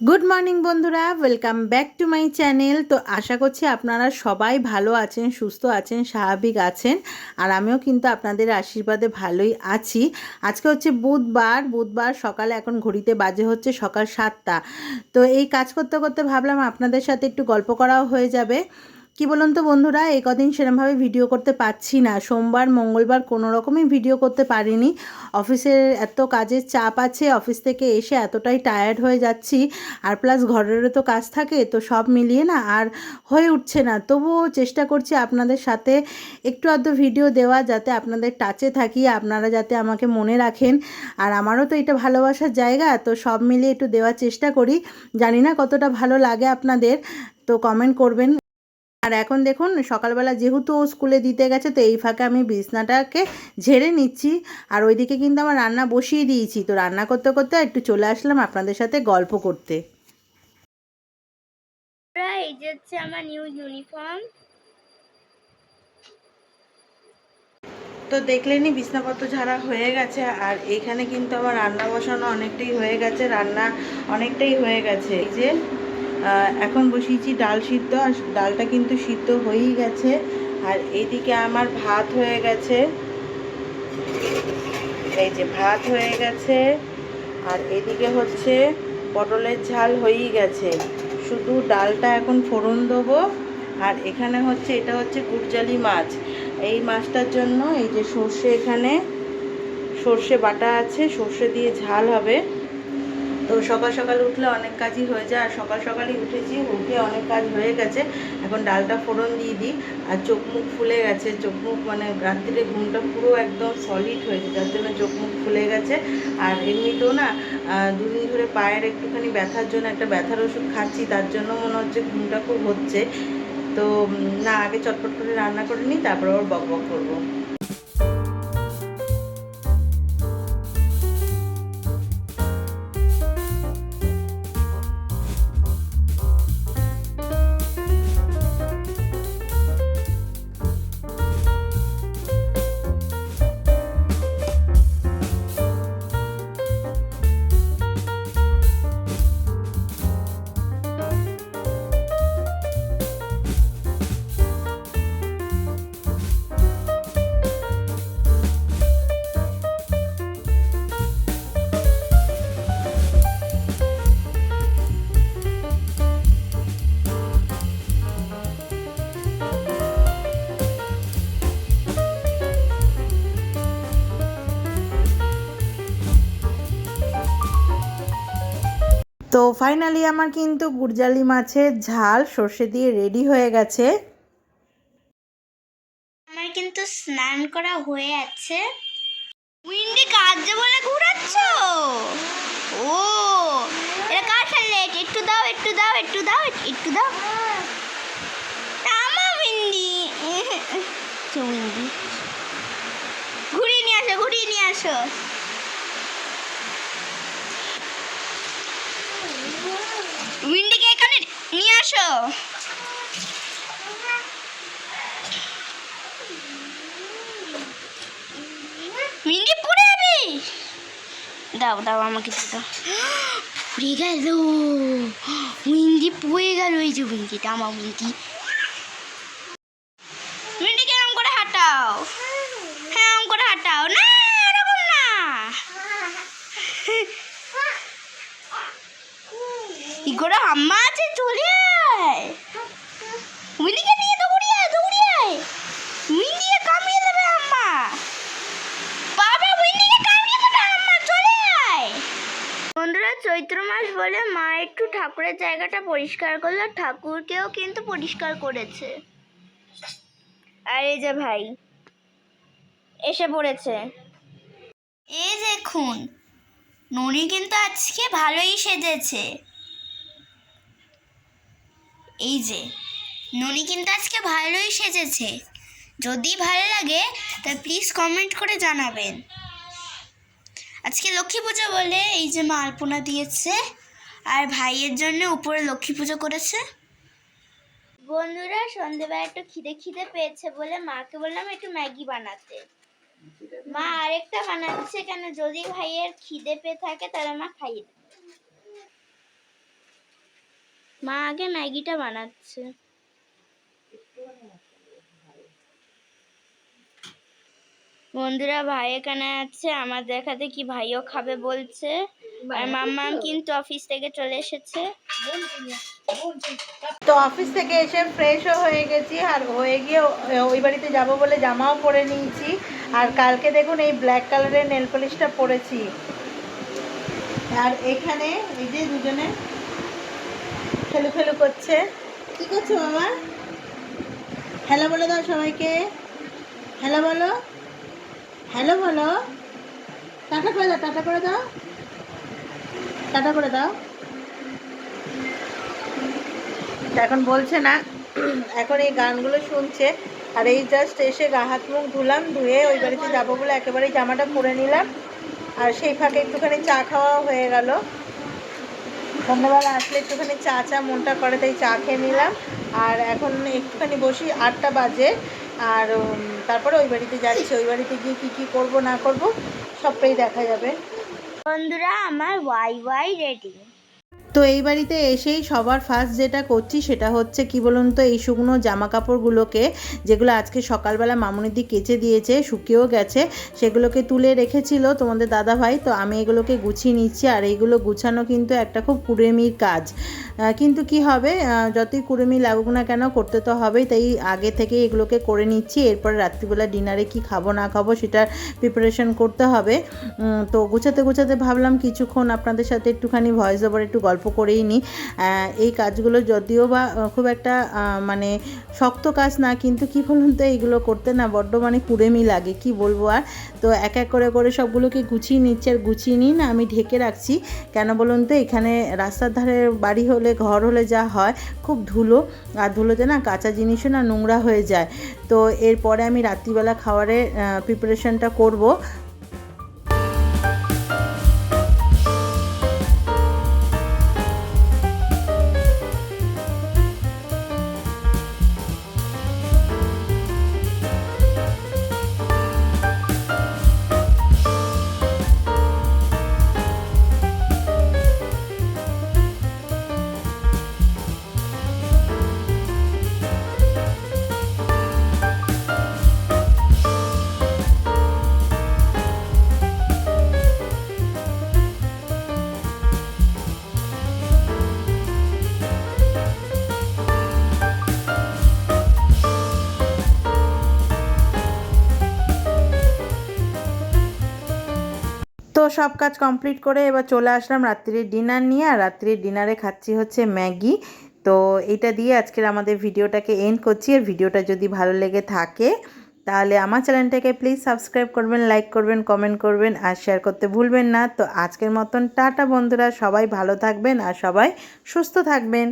Good morning বন্ধুরা। Welcome back to my channel তো আশা করছি আপনারা সবাই ভালো আছেন, সুস্থ আছেন, স্বাভাবিক আছেন। আর আমিও কিন্তু আপনাদের আশীর্বাদে ভালোই আছি। আজকে হচ্ছে বুধবার। বুধবার সকালে এখন ঘড়িতে বাজে হচ্ছে সকাল সাতটা। তো এই কাজ করতে করতে ভাবলাম আপনাদের সাথে একটু গল্প করাও হয়ে যাবে। কি বলুন তো বন্ধুরা, এই কদিন সেরমভাবে ভিডিও করতে পারছি না। সোমবার, মঙ্গলবার কোনো রকমই ভিডিও করতে পারিনি। অফিসের এত কাজের চাপ আছে, অফিস থেকে এসে এতটাই টায়ার্ড হয়ে যাচ্ছি। আর প্লাস ঘরেরও তো কাজ থাকে, তো সব মিলিয়ে না আর হয়ে উঠছে না। তবুও চেষ্টা করছি আপনাদের সাথে একটু আধটু ভিডিও দেওয়া, যাতে আপনাদের টাচে থাকি, আপনারা যাতে আমাকে মনে রাখেন। আর আমারও তো এটা ভালোবাসার জায়গা, তো সব মিলিয়ে একটু দেওয়ার চেষ্টা করি। জানি না কতটা ভালো লাগে আপনাদের, তো কমেন্ট করবেন। আর এখন দেখুন সকালবেলা যেহেতু ও স্কুলে দিতে গেছে তো এই ফাঁকে আমি বিছনাটাকে ঝেড়ে নিচ্ছি। আর ওইদিকে কিন্তু আমার রান্না বসিয়ে দিয়েছি। তো রান্না করতে করতে একটু চলে আসলাম আপনাদের সাথে গল্প করতে। এই যে হচ্ছে আমার নিউ ইউনিফর্ম তো দেখলেনি বিছনাপত্র ঝাড়া হয়ে গেছে আর এইখানে কিন্তু আমার রান্না বসানো অনেকটাই হয়ে গেছে রান্না অনেকটাই হয়ে গেছে। এই যে এখন বসিয়েছি ডাল সিদ্ধ, আর ডালটা কিন্তু সিদ্ধ হয়েই গেছে। আর এইদিকে আমার ভাত হয়ে গেছে। এই যে ভাত হয়ে গেছে। আর এদিকে হচ্ছে পটলের ঝাল হয়েই গেছে। শুধু ডালটা এখন ফোড়ন দেবো। আর এখানে হচ্ছে, এটা হচ্ছে গুরজালি মাছ। এই মাছটার জন্য এই যে সর্ষে এখানে, সর্ষে বাটা আছে, সর্ষে দিয়ে ঝাল হবে। তো সকাল সকাল উঠলে অনেক কাজই হয়ে যায়। আর সকাল সকালই উঠেছি, উঠে অনেক কাজ হয়ে গেছে। এখন ডালটা ফোড়ন দিয়ে দিই। আর চোখ মুখ ফুলে গেছে। চোখ মুখ মানে রাত্রিরে ঘুমটা পুরো একদম সলিড হয়েছে যার জন্য চোখ মুখ ফুলে গেছে। আর এমনিতেও না দুদিন ধরে পায়ের একটুখানি ব্যথার জন্য একটা ব্যথার ওষুধ খাচ্ছি। তার জন্য মনে হচ্ছে ঘুমটা খুব হচ্ছে। তো না, আগে চটপট করে রান্না করে নিই, তারপর আবার বক বক করব। তো ফাইনালি আমার কিন্তু গুরজালি মাছের ঝাল সর্ষে দিয়ে রেডি হয়ে গেছে। আমার কিন্তু স্নান করা হয়ে আছে। উইন্ডি কাজে বলে ঘুরাচ্ছ? ও এটা কার ফেললেট একটু দাও একটু দাও একটু দাও একটু দাও। আমা উইন্ডি। উইন্ডি। ঘুরিয়ে নিয়ে আসো, ঘুরিয়ে নিয়ে আসো। উইন্ডিকে এখানে নিয়ে আসো। মিন্দি পুড়ে যাবে? দাও দাও, আমাকে দাও। পুড়ে গেল। উইন্দি পুড়ে গেল। এই যে উইন্দিটা আমার উইন্দি উইন্দিকে এরকম করে হাঁটাও হ্যাঁ এরকম করে হাঁটাও না এরকম না কি করে আম্মা আছে চলে আয়। উইন্দিকে নিয়ে দৌড়ি আয় দৌড়ি আয়। উইন্দিকে কামিয়ে দেবে আম্মা। বাবা উইন্ডিকে কামিয়ে দেবে আম্মা চলে আয়। বন্ধুরা চৈত্র মাস বলে মা একটু ঠাকুরের জায়গাটা পরিষ্কার করল ঠাকুরকেও কিন্তু পরিষ্কার করেছে। আর এই যে ভাই এসে পড়েছে। এই দেখুন ননি কিন্তু আজকে ভালোই সেজেছে। এই যে, ননি কিন্তু আজকে ভালোই সেজেছে। যদি ভালো লাগে তা প্লিজ কমেন্ট করে জানাবেন। আজকে লক্ষ্মী পুজো বলে এই যে মা আলপনা দিয়েছে, আর ভাইয়ের জন্য উপরে লক্ষ্মী পুজো করেছে। বন্ধুরা সন্ধেবেলা একটু খিদে খিদে পেয়েছে বলে মাকে বললাম একটু ম্যাগি বানাতে। মা আরেকটা বানাচ্ছে, কেন যদি ভাইয়ের খিদে পেয়ে থাকে, তাহলে মা খাইয়ে দেবে। মা আগে ম্যাগিটা বানাচ্ছে। বন্ধুরা ভাই এখানে আছে। আমার দেখাতে কি ভাইও খাবে বলছে। আর মাম্মাম কিন্তু অফিস থেকে চলে এসেছে। তো অফিস থেকে এসে ফ্রেশও হয়ে গেছি আর হয়ে গিয়ে ওই বাড়িতে যাব বলে জামাও পরে নিয়েছি। আর কালকে দেখুন এই ব্ল্যাক কালারের নেল পলিশটা পরেছি। আর এখানে এই যে দুজনে ফেলু ফেলু করছে। কি করছ বাবা হ্যালো বলে দাও সবাইকে। হ্যালো বলো। হ্যালো বলো। টাটা করে দাও, টাটা করে দাও। টাটা করে দাও। এখন বলছে না, এখন এই গানগুলো শুনছে, আর এই জাস্ট এসে গা হাত মুখ ধুলাম, ধুয়ে ওই বাড়িতে যাব বলে একেবারে জামাটা পরে নিলাম। আর সেই ফাঁকে একটুখানি চা খাওয়া হয়ে গেল। সন্ধ্যাবেলা আসলে একটুখানি চা চা মনটা করে, তাই চা খেয়ে নিলাম। আর এখন একটুখানি বসি, আটটা বাজে। আর তারপরে ওই বাড়িতে যাচ্ছি। ওই বাড়িতে গিয়ে কী কী করব, না করব, সবটাই দেখা যাবে। বন্ধুরা, আমার ওয়াই ওয়াই রেডি। তো এই বাড়িতে এসেই সবার ফার্স্ট যেটা করছি সেটা হচ্ছে, কি বলুন তো, এই শুকনো জামা কাপড়গুলোকে যেগুলো আজকে সকালবেলা মামুনিদি কেচে দিয়েছে, শুকিয়েও গেছে, সেগুলোকে তুলে রেখেছিল তোমাদের দাদা ভাই। তো আমি এগুলোকে গুছিয়ে নিচ্ছি, আর এইগুলো গুছানো কিন্তু একটা খুব কুড়েমির কাজ। কিন্তু কি হবে যতই কুড়েমি লাগুক না কেন, করতে তো হবেই। তাই আগে থেকে এগুলোকে করে নিচ্ছি, এরপর রাত্রিবেলা ডিনারে কি খাব, না খাব সেটার প্রিপারেশন করতে হবে। তো গুছাতে গুছাতে ভাবলাম কিছুক্ষণ আপনাদের সাথে একটুখানি ভয়েস ওভার একটু গল্প করেই নিই এই কাজগুলো যদিও বা খুব একটা মানে শক্ত কাজ না, কিন্তু কি বলুন তো, এইগুলো করতে না বড্ড মানে কুড়েমি লাগে, কি বলব আর। তো এক এক করে করে সবগুলোকে গুছিয়ে নিচ্ছে আর গুছিয়ে নিই না আমি ঢেকে রাখছি। কেন বলুন তো, এখানে রাস্তার ধারে বাড়ি হলে, ঘর হলে যা হয়, খুব ধুলো। আর ধুলোতে না কাঁচা জিনিসও না নোংরা হয়ে যায়। তো এরপরে আমি রাত্রিবেলা খাবারের প্রিপারেশনটা করব। সব কাজ কমপ্লিট করে এবার চলে আসলাম রাত্রির ডিনার নিয়ে, আর রাত্রির ডিনারে খাচ্ছি হচ্ছে ম্যাগি। তো এটা দিয়ে আজকের আমাদের ভিডিওটাকে এন্ড করছি। আর ভিডিওটা যদি ভালো লেগে থাকে, তাহলে আমার চ্যানেলটাকে প্লিজ সাবস্ক্রাইব করবেন লাইক করবেন কমেন্ট করবেন, আর শেয়ার করতে ভুলবেন না। তো আজকের মতন টাটা বন্ধুরা, সবাই ভালো থাকবেন আর সবাই সুস্থ থাকবেন।